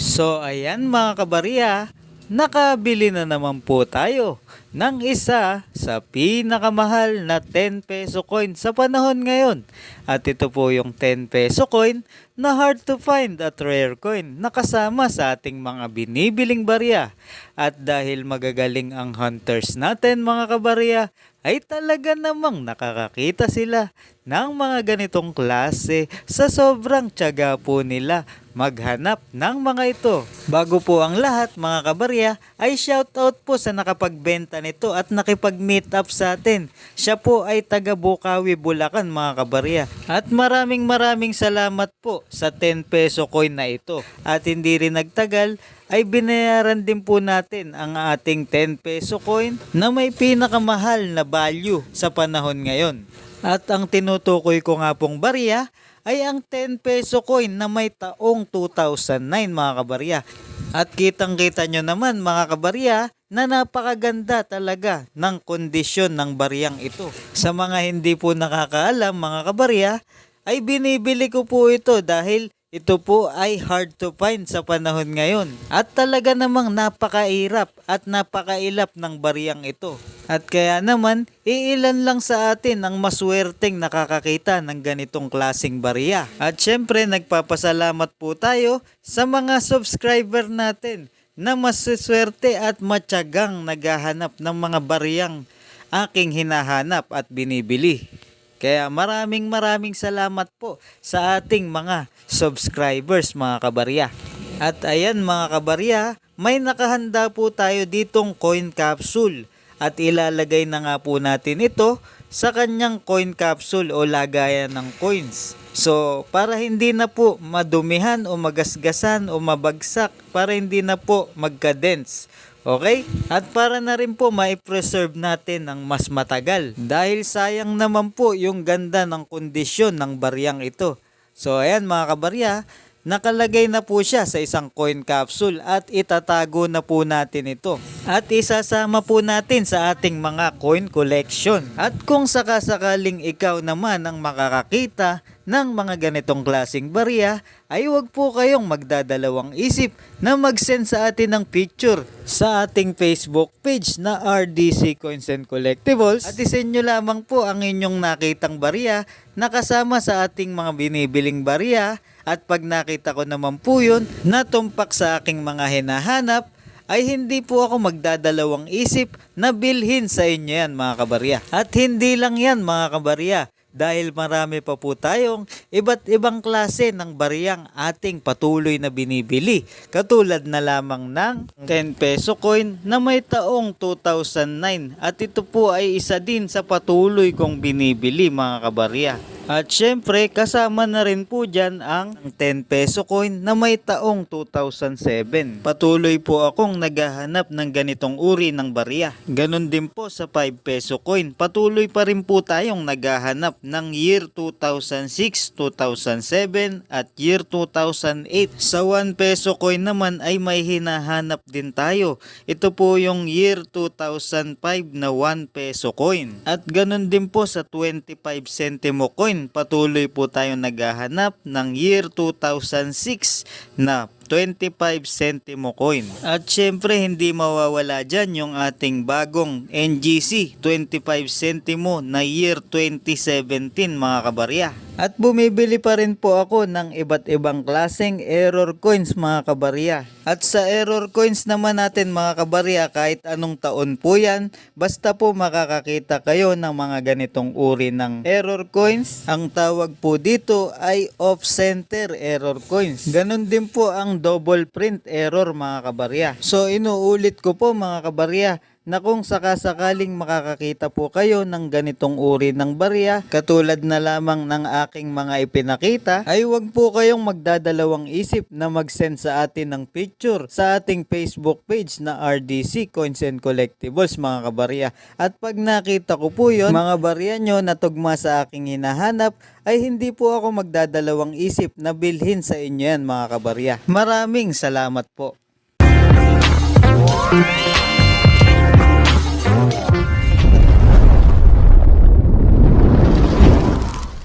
So ayan mga kabarya, nakabili na naman po tayo ng isa sa pinakamahal na 10 peso coin sa panahon ngayon. At ito po yung 10 peso coin na hard to find at rare coin na kasama sa ating mga binibiling barya. At dahil magagaling ang hunters natin mga kabarya, ay talaga namang nakakakita sila ng mga ganitong klase sa sobrang tiyaga po nila maghanap ng mga ito. Bago po ang lahat mga kabarya ay shoutout po sa nakapagbenta nito at nakipag-meet up sa atin. Siya po ay taga Bukawi, Bulacan mga kabarya. At maraming maraming salamat po sa 10 peso coin na ito. At hindi rin nagtagal ay binayaran din po natin ang ating 10 peso coin na may pinakamahal na value sa panahon ngayon. At ang tinutukoy ko nga pong barya ay ang 10 peso coin na may taong 2009 mga kabarya. At kitang kita nyo naman mga kabarya na napakaganda talaga ng kondisyon ng bariyang ito. Sa mga hindi po nakakaalam mga kabarya ay binibili ko po ito dahil ito po ay hard to find sa panahon ngayon. At talaga namang napakairap at napakailap ng bariyang ito. At kaya naman, iilan lang sa atin ang maswerteng nakakakita ng ganitong klasing bariya. At syempre, nagpapasalamat po tayo sa mga subscriber natin na masiswerte at matyagang naghahanap ng mga bariyang aking hinahanap at binibili. Kaya maraming maraming salamat po sa ating mga subscribers mga kabarya. At ayan mga kabarya, may nakahanda po tayo ditong coin capsule at ilalagay na nga po natin ito sa kanyang coin capsule o lagayan ng coins. So, para hindi na po madumihan o magasgasan o mabagsak, para hindi na po magka-dense. Okay? At para na rin po ma-preserve natin ng mas matagal. Dahil sayang naman po yung ganda ng kondisyon ng baryang ito. So ayan mga kabarya, nakalagay na po siya sa isang coin capsule at itatago na po natin ito. At isasama po natin sa ating mga coin collection. At kung sakasakaling ikaw naman ang makakakita ng mga ganitong klasing barya, ay huwag po kayong magdadalawang isip na mag-send sa atin ng picture sa ating Facebook page na RDC Coins and Collectibles at isend nyo lamang po ang inyong nakitang barya na kasama sa ating mga binibiling barya at pag nakita ko naman po yun na tumpak sa aking mga hinahanap ay hindi po ako magdadalawang isip na bilhin sa inyo yan mga kabarya. At hindi lang yan mga kabarya dahil marami pa po tayong iba't ibang klase ng bariyang ating patuloy na binibili. Katulad na lamang ng 10 peso coin na may taong 2009 at ito po ay isa din sa patuloy kong binibili mga kabarya. At syempre, kasama na rin po dyan ang 10 peso coin na may taong 2007. Patuloy po akong naghahanap ng ganitong uri ng barya. Ganon din po sa 5 peso coin. Patuloy pa rin po tayong naghahanap ng year 2006, 2007 at year 2008. Sa 1 peso coin naman ay may hinahanap din tayo. Ito po yung year 2005 na 1 peso coin. At ganon din po sa 25 centimo coin patuloy po tayong naghahanap ng year 2006 na 25 centimo coin. At syempre hindi mawawala dyan yung ating bagong NGC 25 centimo na year 2017 mga kabarya. At bumibili pa rin po ako ng iba't ibang klaseng error coins mga kabarya. At sa error coins naman natin mga kabarya kahit anong taon po yan, basta po makakakita kayo ng mga ganitong uri ng error coins. Ang tawag po dito ay off-center error coins. Ganon din po ang double print error mga kabarya. So inuulit ko po mga kabarya na kung sakasakaling makakakita po kayo ng ganitong uri ng barya katulad na lamang ng aking mga ipinakita ay huwag po kayong magdadalawang isip na mag-send sa atin ng picture sa ating Facebook page na RDC Coins and Collectibles mga kabarya. At pag nakita ko po yon mga barya nyo na tugma sa aking hinahanap ay hindi po ako magdadalawang isip na bilhin sa inyo yan mga kabarya. Maraming salamat po